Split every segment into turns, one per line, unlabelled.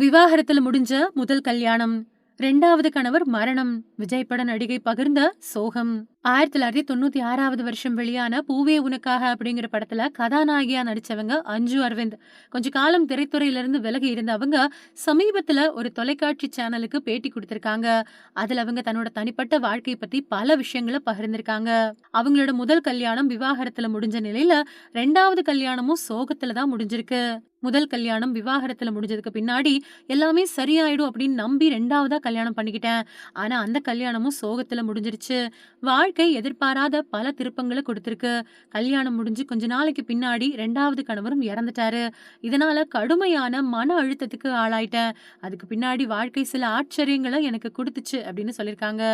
விவாகரத்துல முடிஞ்ச முதல் கல்யாணம் ரெண்டாவது கணவர் மரணம் விஜய் பட நடிகை பகிர்ந்த சோகம். ஆயிரத்தி தொள்ளாயிரத்தி தொண்ணூத்தி ஆறாவது வருஷம் வெளியான பூவே உனக்காக அப்படிங்கிற படத்துல கதாநாயகியா நடிச்சவங்க அஞ்சு அரவிந்த். கொஞ்ச காலம் திரைத்துறையிலிருந்து விலகி இருந்த அவங்க சமீபத்துல ஒரு தொலைக்காட்சி சேனலுக்கு பேட்டி கொடுத்திருக்காங்க. அதுல அவங்க தன்னோட தனிப்பட்ட வாழ்க்கை பத்தி பல விஷயங்களை பகிர்ந்திருக்காங்க. அவங்களோட முதல் கல்யாணம் விவாகரத்துல முடிஞ்ச நிலையில ரெண்டாவது கல்யாணமும் சோகத்துல தான் முடிஞ்சிருக்கு. முதல் கல்யாணம் விவாகரத்துல முடிஞ்சதுக்கு பின்னாடி எல்லாமே சரியாயிடும் அப்படின்னு நம்பி ரெண்டாவதா கல்யாணம் பண்ணிக்கிட்டேன். ஆனா அந்த கல்யாணமும் சோகத்துல முடிஞ்சிருச்சு. வாழ்க்கை எதிர்பாராத பல திருப்பங்களை கொடுத்திருக்கு. கல்யாணம் முடிஞ்சு கொஞ்ச நாளைக்கு பின்னாடி ரெண்டாவது கணவரும் இறந்துட்டாரு. இதனால கடுமையான மன அழுத்தத்துக்கு ஆளாயிட்டேன். அதுக்கு பின்னாடி வாழ்க்கை சில ஆச்சரியங்களை எனக்கு கொடுத்துச்சு அப்படின்னு சொல்லியிருக்காங்க.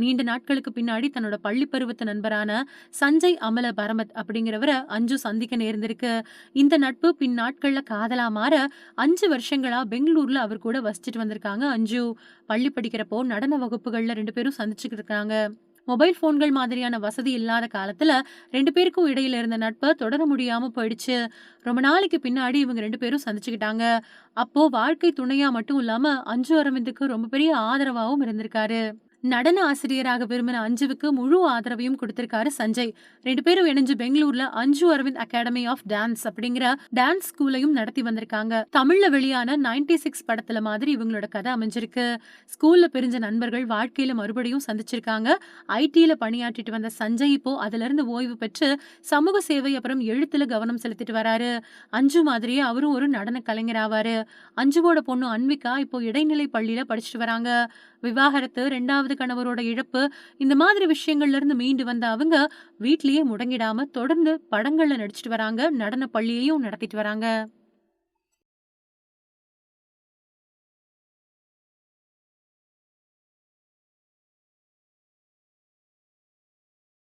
நீண்ட நாட்களுக்கு பின்னாடி தன்னோட பள்ளி பருவத்து நண்பரான சஞ்சய் அமல பரமத் அப்படிங்கிறவரை அஞ்சு சந்திக்க நேர்ந்திருக்கு. இந்த நட்பு பின் நாட்கள்ல காதலா மாற அஞ்சு வருஷங்களா பெங்களூர்ல அவர் கூட வசிச்சுட்டு வந்திருக்காங்க. அஞ்சு பள்ளி படிக்கிறப்போ நடன வகுப்புகள்ல ரெண்டு பேரும் சந்திச்சுக்கிட்டு இருக்காங்க. மொபைல் போன்கள் மாதிரியான வசதி இல்லாத காலத்துல ரெண்டு பேருக்கும் இடையில இருந்த நட்பை தொடர முடியாம போயிடுச்சு. ரொம்ப நாளைக்கு பின்னாடி இவங்க ரெண்டு பேரும் சந்திச்சுக்கிட்டாங்க. அப்போ வாழ்க்கை துணையா மட்டும் இல்லாம அஞ்சு அரவிந்துக்கு ரொம்ப பெரிய ஆதரவாகவும் இருந்திருக்காரு. நடன ஆசிரியராக விரும்பின அஞ்சுவுக்கு முழு ஆதரவையும் கொடுத்திருக்காரு சஞ்சய். ரெண்டு பேரும் இணைஞ்சு பெங்களூர்ல Anju Aravind academy of dance அப்படிங்கிற டான்ஸ் ஸ்கூலையும் நடத்தி வந்திருக்காங்க. தமிழ்ல வெளியான நைன்டி சிக்ஸ் படத்துல மாதிரி இவங்களோட கதை அமைஞ்சிருக்கு. ஸ்கூல்ல பிரிஞ்ச நண்பர்கள் வாழ்க்கையில மறுபடியும் சந்திச்சிருக்காங்க. ஐடியில பணியாற்றிட்டு வந்த சஞ்சய் இப்போ அதுல இருந்து ஓய்வு பெற்று சமூக சேவை அப்புறம் எழுத்துல கவனம் செலுத்திட்டு வராரு. அஞ்சு மாதிரியே அவரும் ஒரு நடன கலைஞர் ஆவாரு. அஞ்சுவோட பொண்ணு அன்விகா இப்போ இடைநிலை பள்ளியில படிச்சுட்டு வராங்க. விவாகரத்து ரெண்டாவது கணவரோட இழப்பு இந்த மாதிரி விஷயங்கள்ல இருந்து மீண்டு வந்த அவங்க வீட்லயே முடங்கிடாம தொடர்ந்து படங்கள்ல நடிச்சிட்டு வராங்க நடன பள்ளியையும் நடத்திட்டு வராங்க.